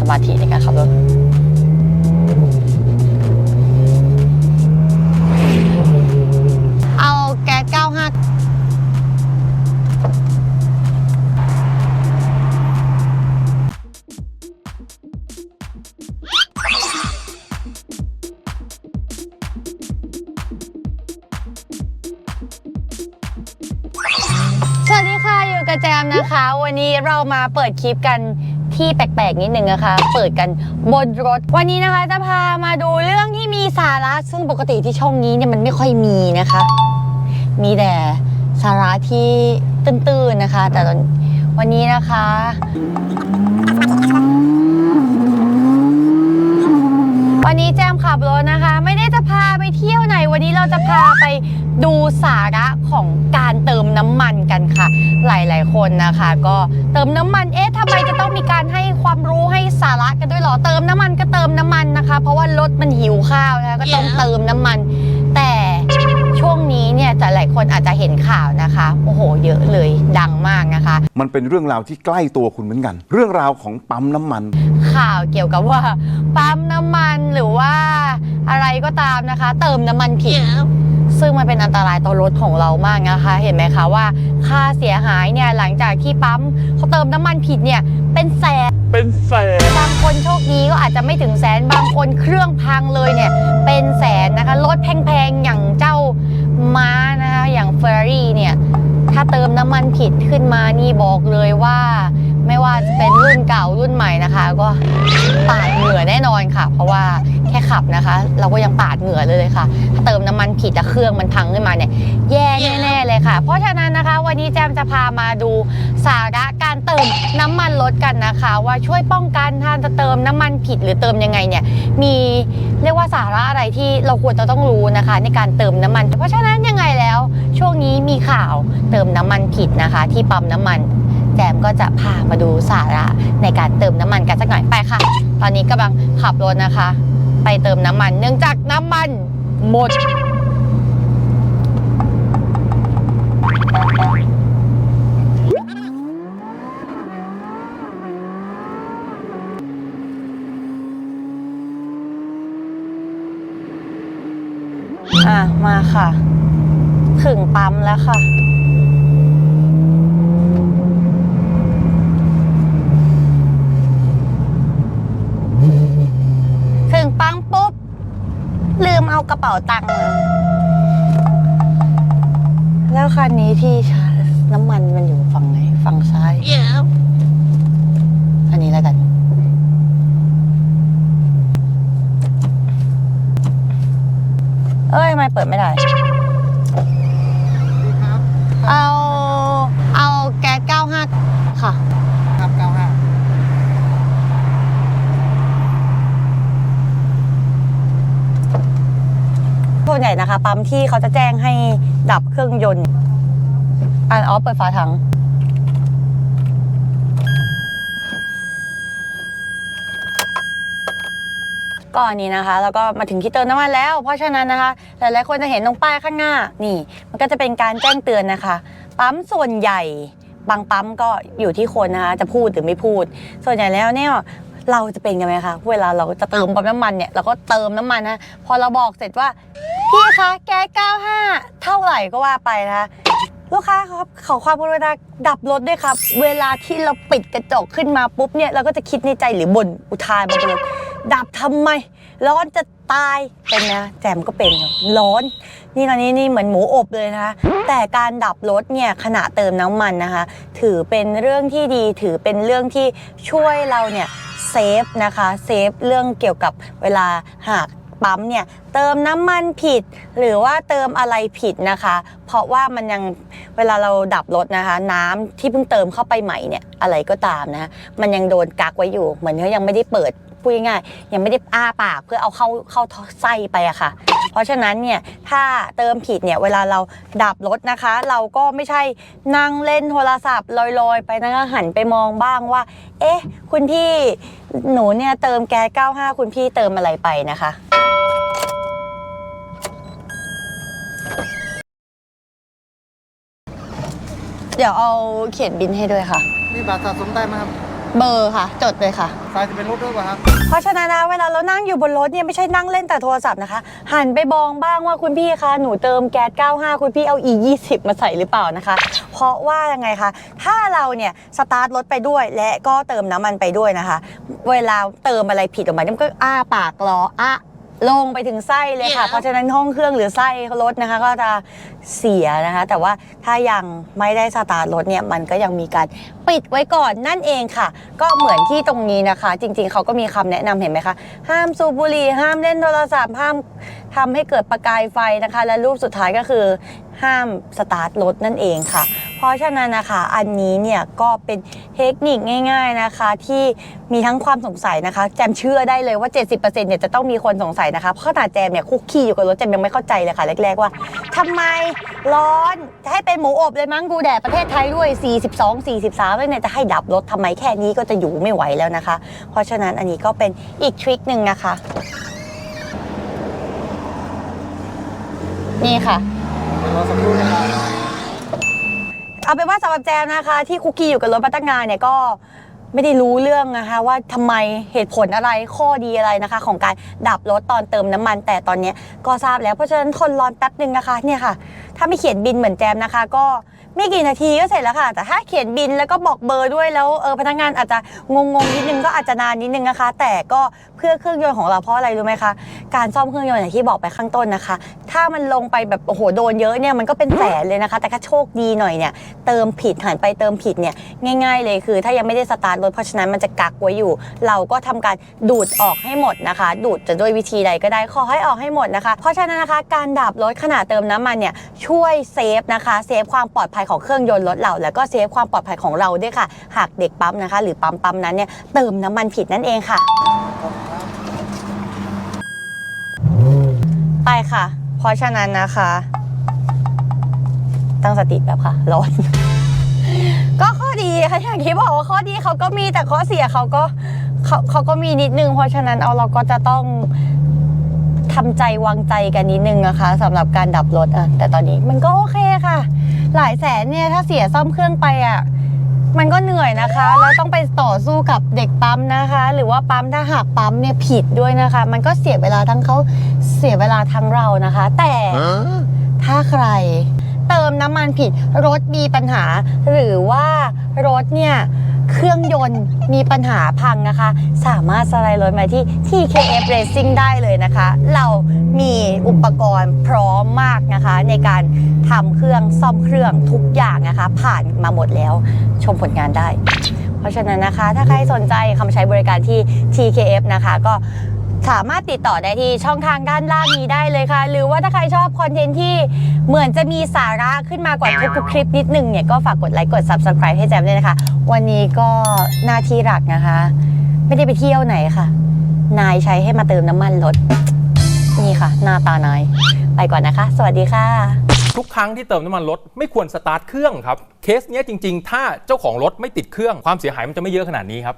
สมาธิในการขับรถเอาแก๊ส95สวัสดีค่ะอยู่กับแจมนะคะ วันนี้เรามาเปิดคลิปกัน ที่แปลกๆนิดนึงนะคะ เปิดกันบนรถ วันนี้นะคะจะพามาดูเรื่องที่มีสาระ ซึ่งปกติที่ช่องนี้เนี่ยมันไม่ค่อยมีนะคะ มีแต่สาระที่ตื้นๆนะคะ แต่วันนี้นะคะ วันนี้แจมขับรถนะคะ ไม่ได้จะพาไปเที่ยวไหน วันนี้เราจะพาไปดูสาระของการเติมน้ำมันกันค่ะ หลายๆ คนนะคะ ก็เติมน้ำมันเอ๊ะทำไมจะต้องมีการให้ความรู้ให้สาระกันด้วยหรอเติมน้ำมันก็เติมน้ำมันนะคะ เพราะว่ารถมันหิวข้าวนะคะก็ต้องเติมน้ำมัน คนอาจจะเห็นข่าวนะคะ โอ้โห เยอะเลยดังมากนะคะ มันเป็นเรื่องราวที่ใกล้ตัวคุณเหมือนกัน เรื่องราวของปั๊มน้ำมัน ข่าวเกี่ยวกับว่าปั๊มน้ำมันหรือว่าอะไรก็ตามนะคะ เติมน้ำมันผิด ซึ่งมันเป็นอันตรายต่อรถของเรามากนะคะ เห็นไหมคะว่า ค่าเสียหายเนี่ยหลังจากที่ปั๊มเขาเติมน้ำมันผิดเนี่ยเป็นแสน เป็นแสนบางคนโชคดีก็อาจจะไม่ถึงแสน บางคนเครื่องพังเลยเนี่ย เป็นแสนนะคะ รถแพงๆ อย่างเจ้าม้านะคะอย่างเฟอร์รี่เนี่ยถ้าเติมน้ำมัน ผิดขึ้นมานี่บอกเลยว่า ไม่ว่าจะเป็นรุ่นเก่ารุ่นใหม่นะคะ ก็ปาดเหงื่อแน่นอนค่ะ เพราะว่าแค่ขับนะคะ เราก็ยังปาดเหงื่อเลยค่ะ ถ้าเติมน้ำมันผิดแต่เครื่องมันพังขึ้นมาเนี่ยแย่ เลยค่ะ เพราะฉะนั้นนะคะ วันนี้แจมจะพามาดูสาระการเติมน้ำมันรถกันนะคะ ว่าช่วยป้องกันถ้าจะเติมน้ำมันผิดหรือเติมยังไงเนี่ยมีเรียกว่าสาระอะไรที่เราควรจะต้องรู้นะคะ ในการเติมน้ำมัน เพราะฉะนั้นยังไงแล้ว ช่วงนี้มีข่าวเติมน้ำมันผิดนะคะ ที่ปั๊มน้ำมันแจมก็จะพามาดูสาระในการเติมน้ำมันกันสักหน่อยไปค่ะ ตอนนี้กำลังขับรถนะคะ ไปเติมน้ำมัน เนื่องจากน้ำมันหมด อะ มาค่ะ ถึงปั๊มแล้วค่ะ ถึงปั๊มปุ๊บ ลืมเอากระเป๋าตังค์มา แล้วคันนี้ที่ชาร์จน้ำมันมันอยู่ฝั่งไหน ฝั่งซ้ายอันนี้แล้วกัน เอ้ยทำไมเปิดไม่ได้เอา เอาแก๊ส95 ค่ะ ครับ95ส่วนใหญ่นะคะ ปั๊มที่เขาจะแจ้งให้ดับเครื่องยนต์ อันออฟเปิดฝาถัง ก็อันนี้นะคะ แล้วก็มาถึงที่เติมน้ำมันแล้ว เพราะฉะนั้นนะคะหลายๆคนจะเห็นตรงป้ายข้างหน้านี่ มันก็จะเป็นการแจ้งเตือนนะคะ ปั๊มส่วนใหญ่ บางปั๊มก็อยู่ที่คนนะคะ จะพูดหรือไม่พูด ส่วนใหญ่แล้วเนี่ยเราจะเป็นกันไหมคะ เวลาเราจะเติมปั๊มน้ำมันเนี่ยเราก็เติมน้ำมันนะ พอเราบอกเสร็จว่า พี่คะแก๊ส95 เท่าไหร่ก็ว่าไปนะคะ ลูกค้าครับขอความกรุณาดับรถด้วยครับ เวลาที่เราปิดกระจกขึ้นมาปุ๊บเนี่ยเราก็จะคิดในใจหรือบ่นอุทานบางคนดับทำไม ร้อนจะตายเป็นนะแจมก็เป็นร้อน นี่ตอนนี้นี่เหมือนหมูอบเลยนะคะแต่การดับรถเนี่ยขณะเติมน้ำมันนะคะ ถือเป็นเรื่องที่ดีถือเป็นเรื่องที่ช่วยเราเนี่ยเซฟนะคะเซฟเรื่องเกี่ยวกับเวลาหากปั๊มเนี่ยเติมน้ำมันผิด หรือว่าเติมอะไรผิดนะคะ เพราะว่ามันยัง เวลาเราดับรถนะคะ น้ำที่เพิ่งเติมเข้าไปใหม่เนี่ยอะไรก็ตามนะมันยังโดนกักไว้อยู่ เหมือนเขายังไม่ได้เปิดพูดง่ายๆยังไม่ได้อ้าปากเพื่อเอาเข้าเข้าไส้ไปอะค่ะ เพราะฉะนั้นเนี่ยถ้าเติมผิดเนี่ยเวลาเราดับรถนะคะ เราก็ไม่ใช่นั่งเล่นโทรศัพท์ลอยๆ ไปนะคะหันไปมองบ้างว่า เอ๊ะ คุณพี่หนูเนี่ยเติมแก๊ส95 คุณพี่เติมอะไรไปนะคะ เดี๋ยวเอาเขียนบินให้ด้วยค่ะ มีบัตรสะสมได้ไหมครับ เบอร์ค่ะ จดเลยค่ะทรายจะเป็นรถด้วยป่ะครับ เพราะฉะนั้นนะเวลาเรานั่งอยู่บนรถเนี่ยไม่ใช่นั่งเล่นแต่โทรศัพท์นะคะ หันไปมองบ้างว่าคุณพี่คะหนูเติมแก๊ส 95 คุณพี่เอา e 20มาใส่หรือเปล่านะคะ เพราะว่ายังไงคะถ้าเราเนี่ยสตาร์ทรถไปด้วย และก็เติมน้ำมันไปด้วยนะคะ เวลาเติมอะไรผิดออกมาเนี่ยมันก็อ้าปากรออะ ลงไปถึงไส้เลยค่ะ เพราะฉะนั้นห้องเครื่องหรือไส้รถนะคะ ก็จะเสียนะคะ แต่ว่าถ้ายังไม่ได้สตาร์ทรถเนี่ยมันก็ยังมีการปิดไว้ก่อนนั่นเองค่ะ ก็เหมือนที่ตรงนี้นะคะ จริง ๆเขาก็มีคำแนะนำเห็นไหมคะ ห้ามสูบบุหรี่ห้ามเล่นโทรศัพท์ห้ามทำให้เกิดประกายไฟนะคะ และรูปสุดท้ายก็คือ ห้ามสตาร์ทรถนั่นเองค่ะ เพราะฉะนั้นนะคะอันนี้เนี่ยก็เป็นเทคนิคง่าย ๆนะคะ ที่มีทั้งความสงสัยนะคะ แจมเชื่อได้เลยว่า 70%เนี่ยจะต้องมีคนสงสัยนะคะเพราะขนาดแจมเนี่ยคุกคีอยู่กับรถแจมยังไม่เข้าใจเลยค่ะแรกๆว่าทำไมร้อนจะให้เป็นหมูอบเลยมั้งดูแดดประเทศไทยด้วย 42 43แล้วเนี่ยจะให้ดับรถทำไมแค่นี้ก็จะอยู่ไม่ไหวแล้วนะคะ เพราะฉะนั้นอันนี้ก็เป็นอีกทริคหนึ่งนะคะ นี่ค่ะรอสักครู่นะครับ เอาเป็นว่าสำหรับแจมนะคะ ที่คุกกี้อยู่กับรถพนักงานเนี่ยก็ไม่ได้รู้เรื่องนะคะ ว่าทำไมเหตุผลอะไรข้อดีอะไรนะคะ ของการดับรถตอนเติมน้ำมัน แต่ตอนนี้ก็ทราบแล้วเพราะฉะนั้นทนร้อนแป๊บหนึ่งนะคะเนี่ยค่ะ ถ้าไม่เขียนบินเหมือนแจมนะคะ ก็ ไม่กี่นาทีก็เสร็จแล้วค่ะ แต่ถ้าเขียนบินแล้วก็บอกเบอร์ด้วยแล้วเออพนักงานอาจจะงงงนิดนึงก็อาจจะนานนิดนึงนะคะ แต่ก็เพื่อเครื่องยนต์ของเราเพราะอะไรรู้ไหมคะการซ่อมเครื่องยนต์อย่างที่บอกไปข้างต้นนะคะ ถ้ามันลงไปแบบโอ้โหโดนเยอะเนี่ยมันก็เป็นแสนเลยนะคะ แต่ถ้าโชคดีหน่อยเนี่ยเติมผิดหันไปเติมผิดเนี่ยง่าย ๆ เลยคือ ถ้ายังไม่ได้สตาร์ทรถเพราะฉะนั้นมันจะกักไว้อยู่ เราก็ทำการดูดออกให้หมดนะคะ ดูดจะด้วยวิธีใดก็ได้ขอให้ออกให้หมดนะคะ เพราะฉะนั้นนะคะ การดับรถขณะเติมน้ำมันเนี่ยช่วยเซฟนะคะเซฟความปลอดภัยของเครื่องยนต์รถเรา แล้วก็เซฟความปลอดภัยของเราด้วยค่ะ หากเด็กปั๊มนะคะ หรือปั๊มปั๊มนั้นเนี่ยเติมน้ำมันผิดนั่นเองค่ะ ไปค่ะ เพราะฉะนั้นนะคะ ตั้งสติแบบค่ะร้อนก็ข้อดีค่ะอย่างที่บอกว่าข้อดีเขาก็มีแต่ข้อเสียเขาก็เขาเขาก็มีนิดนึง เพราะฉะนั้นเอาเราก็จะต้องทำใจวางใจกันนิดนึงนะคะสำหรับการดับรถอะแต่ตอนนี้มันก็โอเค ค่ะ หลายแสนเนี่ยถ้าเสียซ่อมเครื่องไปอะมันก็เหนื่อยนะคะ แล้วต้องไปต่อสู้กับเด็กปั๊มนะคะ หรือว่าปั๊มถ้าหากปั๊มเนี่ยผิดด้วยนะคะ มันก็เสียเวลาทั้งเขาเสียเวลาทั้งเรานะคะ แต่ถ้าใครเติมน้ำมันผิด รถมีปัญหา หรือว่ารถเนี่ย เครื่องยนต์มีปัญหาพังนะคะ สามารถสไลด์รถมาที่ TKF Racing ได้เลยนะคะ เรามีอุปกรณ์พร้อมมากนะคะ ในการทำเครื่องซ่อมเครื่องทุกอย่างนะคะ ผ่านมาหมดแล้วชมผลงานได้ เพราะฉะนั้นนะคะ ถ้าใครสนใจคำใช้บริการที่ TKF นะคะก็ สามารถติดต่อได้ที่ช่องทางด้านล่างนี้ได้เลยค่ะ หรือว่าถ้าใครชอบคอนเทนต์ที่เหมือนจะมีสาระขึ้นมากว่าทุกๆคลิปนิดนึงเนี่ยก็ฝากกดไลค์กด Subscribe ให้แจมด้วยนะคะ วันนี้ก็หน้าที่หลักนะคะ ไม่ได้ไปเที่ยวไหนค่ะ นายใช้ให้มาเติมน้ำมันรถนี่ค่ะ หน้าตานาย ไปก่อนนะคะ สวัสดีค่ะ ทุกครั้งที่เติมน้ำมันรถไม่ควรสตาร์ทเครื่องครับ เคสเนี้ยจริง ๆ ถ้าเจ้าของรถไม่ติดเครื่องความเสียหายมันจะไม่เยอะขนาดนี้ครับ